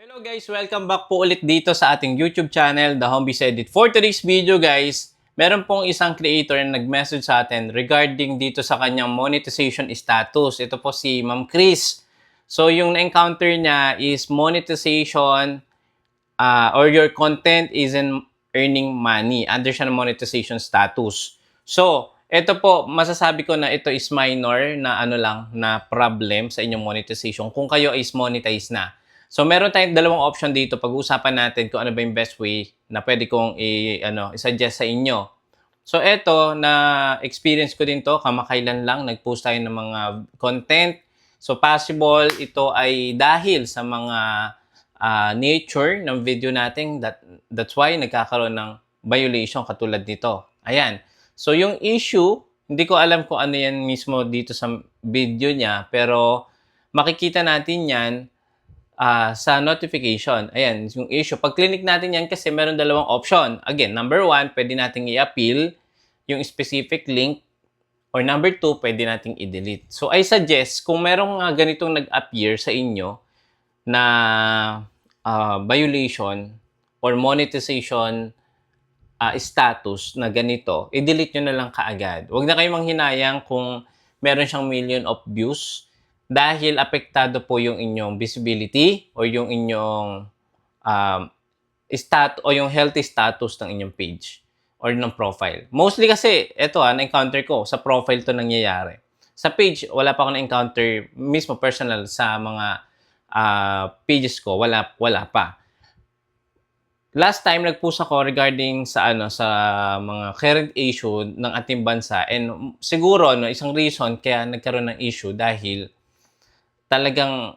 Hello guys, welcome back po ulit dito sa ating YouTube channel, The Homebase Edit. For today's video guys, meron pong isang creator na nag-message sa atin regarding dito sa kanyang monetization status. Ito po si Ma'am Chris. So yung na-encounter niya is monetization uh, or your content isn't earning money. Under siya ng monetization status. So, ito po, masasabi ko na ito is minor na ano lang, na problem sa inyong monetization kung kayo is monetize na. So meron tayong dalawang option dito. Pag-uusapan natin kung ano ba yung best way na pwede kong i, ano, i-suggest sa inyo. So eto, na experience ko din to, kamakailan lang, nag-post tayo ng mga content. So possible ito ay dahil sa mga ah, nature ng video natin. That, that's why nagkakaroon ng violation katulad nito. Ayan. So yung issue, hindi ko alam kung ano yan mismo dito sa video niya, pero makikita natin yan ah, sa notification. Ayan, yung issue. Pag clinic natin yan kasi meron dalawang option. Again, number one, pwede nating i-appeal yung specific link or number two, pwede nating i-delete. So, I suggest, kung merong mga ganitong nag-appear sa inyo na ah, violation or monetization ah, status na ganito, i-delete nyo na lang kaagad. Huwag na kayong manghinayang kung meron siyang million of views dahil apektado po yung inyong visibility o yung inyong um, stat o yung healthy status ng inyong page or ng profile. Mostly kasi, ito ah, na-encounter ko, sa profile to nangyayari. Sa page, wala pa ako na-encounter mismo personal sa mga ah, pages ko, wala, wala pa. Last time nag-post ako regarding sa ano sa mga current issue ng ating bansa and siguro no isang reason kaya nagkaroon ng issue dahil talagang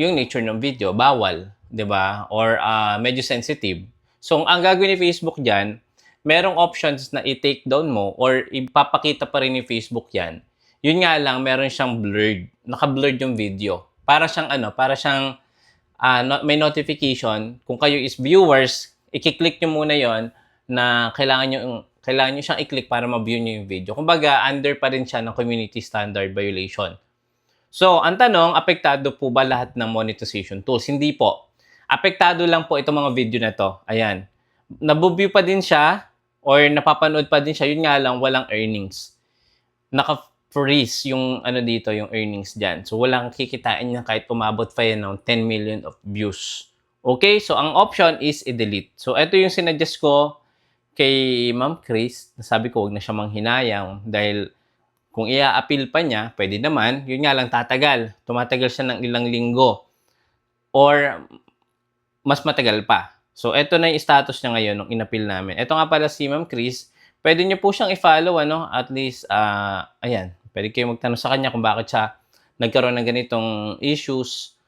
yung nature ng video bawal, 'di ba? Or ah, medyo sensitive. So ang gagawin ni Facebook diyan, merong options na i-take down mo or ipapakita pa rin ni Facebook 'yan. Yun nga lang meron siyang blurred, naka-blurred yung video. Para siyang ano, para siyang ah, no- may notification kung kayo is viewers, i-click nyo muna yon na kailangan nyo kailangan nyo siyang i-click para ma-view nyo yung video. Kumbaga, under pa rin siya ng community standard violation. So, ang tanong, apektado po ba lahat ng monetization tools? Hindi po. Apektado lang po itong mga video na to. Ayan. Nabuview pa din siya or napapanood pa din siya. Yun nga lang, walang earnings. Naka-freeze yung ano dito, yung earnings dyan. So, walang kikitain niya kahit umabot pa yan ng 10 million of views. Okay? So, ang option is i-delete. So, ito yung sinuggest ko kay Ma'am Chris. Sabi ko, wag na siya manghinayang dahil kung ia-appeal pa niya, pwede naman. Yun nga lang, tatagal. Tumatagal siya ng ilang linggo. Or, mas matagal pa. So, ito na yung status niya ngayon nung inappeal namin. Ito nga pala si Ma'am Chris. Pwede niyo po siyang i-follow, ano? At least, ah, ayan. Pwede kayo magtanong sa kanya kung bakit siya nagkaroon ng ganitong issues.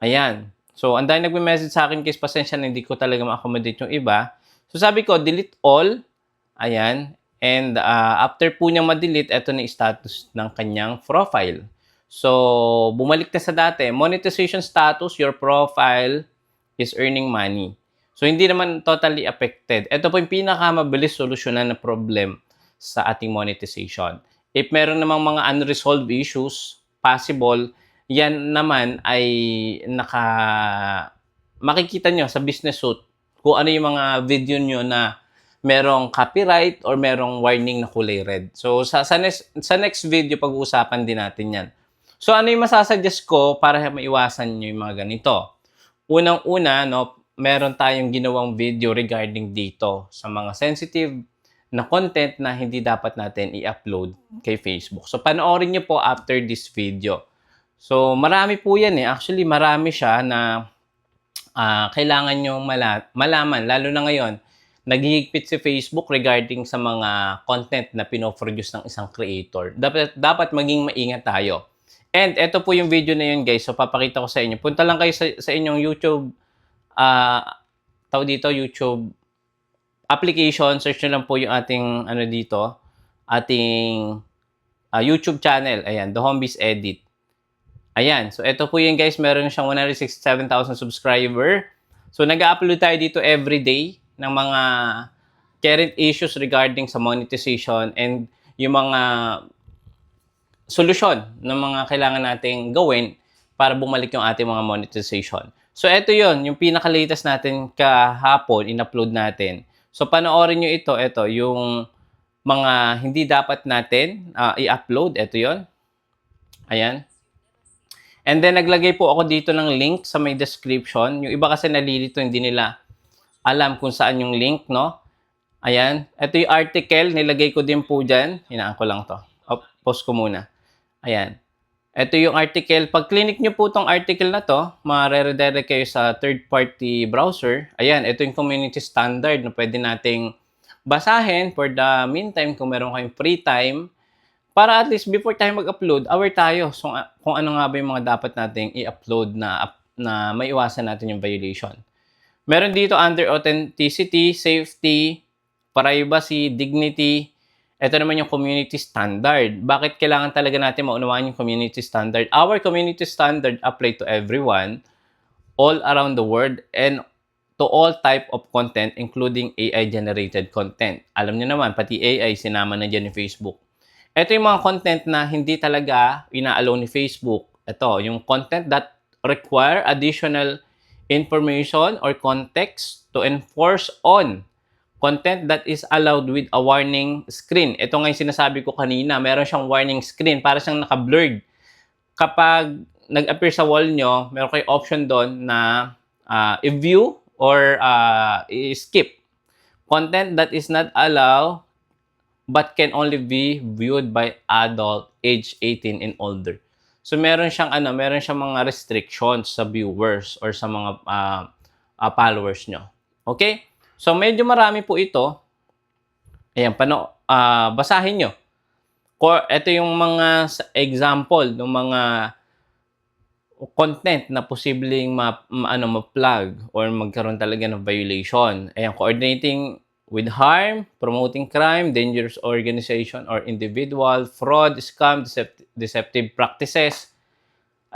Ayan. So, ang dahil nagme-message sa akin, guys, pasensya na hindi ko talaga ma-accommodate yung iba. So, sabi ko, delete all. Ayan. And ah, after po niyang ma-delete, ito na status ng kanyang profile. So, bumalik na sa dati. Monetization status, your profile is earning money. So, hindi naman totally affected. Ito po yung pinakamabilis solusyonan na problem sa ating monetization. If meron namang mga unresolved issues, possible, yan naman ay naka makikita nyo sa business suit kung ano yung mga video nyo na merong copyright or merong warning na kulay red. So, sa, sa, next, sa next video, pag-uusapan din natin yan. So, ano yung masasuggest ko para maiwasan nyo yung mga ganito? Unang-una, no, meron tayong ginawang video regarding dito sa mga sensitive na content na hindi dapat natin i-upload kay Facebook. So, panoorin nyo po after this video. So, marami po yan eh. Actually, marami siya na ah, kailangan nyo mala- malaman, lalo na ngayon, naghihigpit si Facebook regarding sa mga content na pinoproduce ng isang creator. Dapat, dapat maging maingat tayo. And ito po yung video na yun guys. So papakita ko sa inyo. Punta lang kayo sa, sa inyong YouTube, ah tawag dito, YouTube application. Search nyo lang po yung ating, ano dito, ating ah, YouTube channel. Ayan, The Homebase Edit. Ayan. So ito po yun guys. Meron siyang 167,000 subscriber. So nag-upload tayo dito every day ng mga current issues regarding sa monetization and yung mga solusyon ng mga kailangan nating gawin para bumalik yung ating mga monetization. So, ito yon yung pinaka-latest natin kahapon, in-upload natin. So, panoorin nyo ito. Ito, yung mga hindi dapat natin ah, i-upload. Ito yon Ayan. And then, naglagay po ako dito ng link sa may description. Yung iba kasi nalilito, hindi nila alam kung saan yung link, no? Ayan. Ito yung article. Nilagay ko din po dyan. Hinaan ko lang to. O, post ko muna. Ayan. Ito yung article. Pag clinic nyo po tong article na to, ma-redirect kayo sa third-party browser. Ayan, ito yung community standard na pwede nating basahin for the meantime kung meron kayong free time para at least before tayo mag-upload, aware tayo so, kung ano nga ba yung mga dapat nating i-upload na, na maiwasan natin yung violation. Meron dito under authenticity, safety, privacy, dignity. Ito naman yung community standard. Bakit kailangan talaga natin maunawaan yung community standard? Our community standard apply to everyone all around the world and to all type of content including AI-generated content. Alam niyo naman, pati AI sinama na dyan ni Facebook. Ito yung mga content na hindi talaga ina-allow ni Facebook. Ito, yung content that require additional information or context to enforce on content that is allowed with a warning screen. Ito nga yung sinasabi ko kanina, meron siyang warning screen para siyang naka-blurred. Kapag nag-appear sa wall nyo, meron kayo option doon na ah, i-view or ah, i-skip. Content that is not allowed but can only be viewed by adult age 18 and older. So meron siyang ano, meron siyang mga restrictions sa viewers or sa mga ah, ah, followers nyo. Okay? So medyo marami po ito. Ayan, pano, ah, basahin nyo. Ito yung mga example ng mga content na posibleng ma, ma- ano ma-plug or magkaroon talaga ng violation. Ayan, coordinating with harm, promoting crime, dangerous organization or individual, fraud, scam, decept- deceptive practices,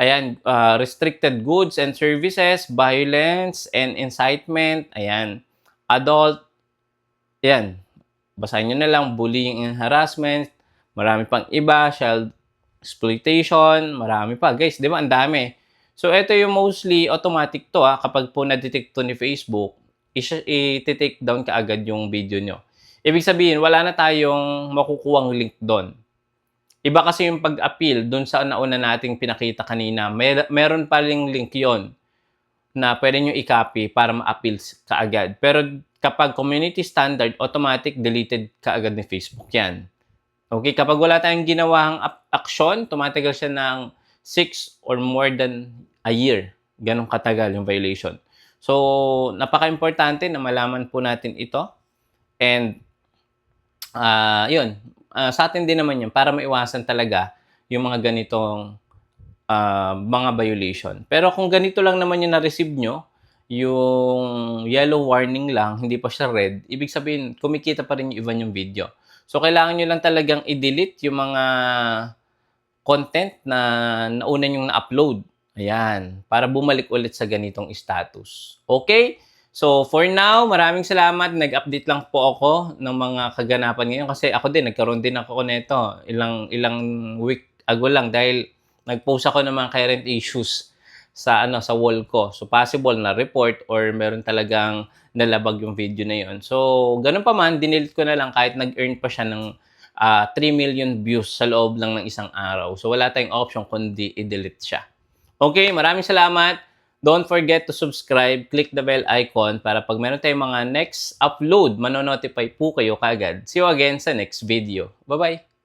ayan, uh, restricted goods and services, violence and incitement, ayan, adult, ayan, basahin nyo na lang, bullying and harassment, marami pang iba, child exploitation, marami pa. Guys, di ba? Ang dami. So, ito yung mostly automatic to ha. Kapag po na-detect to ni Facebook, i-take down ka agad yung video nyo. Ibig sabihin, wala na tayong makukuhang link doon. Iba kasi yung pag-appeal doon sa nauna nating pinakita kanina. Mer- meron pa ring link yon na pwede nyo i-copy para ma-appeal kaagad. Pero kapag community standard, automatic deleted kaagad ni Facebook yan. Okay, kapag wala tayong ginawang aksyon, tumatagal siya ng 6 or more than a year. Ganong katagal yung violation. So, napaka-importante na malaman po natin ito. And, ah yun, Ah, sa atin din naman yun para maiwasan talaga yung mga ganitong ah, mga violation. Pero kung ganito lang naman yung na-receive nyo, yung yellow warning lang, hindi pa siya red, ibig sabihin, kumikita pa rin yung iba yung video. So, kailangan nyo lang talagang i-delete yung mga content na nauna yung na-upload. Ayan. Para bumalik ulit sa ganitong status. Okay? So, for now, maraming salamat. Nag-update lang po ako ng mga kaganapan ngayon kasi ako din, nagkaroon din ako nito ilang, ilang week ago lang dahil nag-post ako ng mga current issues sa ano sa wall ko. So possible na report or meron talagang nalabag yung video na yon. So ganun pa man, dinelete ko na lang kahit nag-earn pa siya ng ah, 3 million views sa loob lang ng isang araw. So wala tayong option kundi i-delete siya. Okay, maraming salamat. Don't forget to subscribe, click the bell icon para pag meron tayong mga next upload, manonotify po kayo kagad. See you again sa next video. Bye-bye!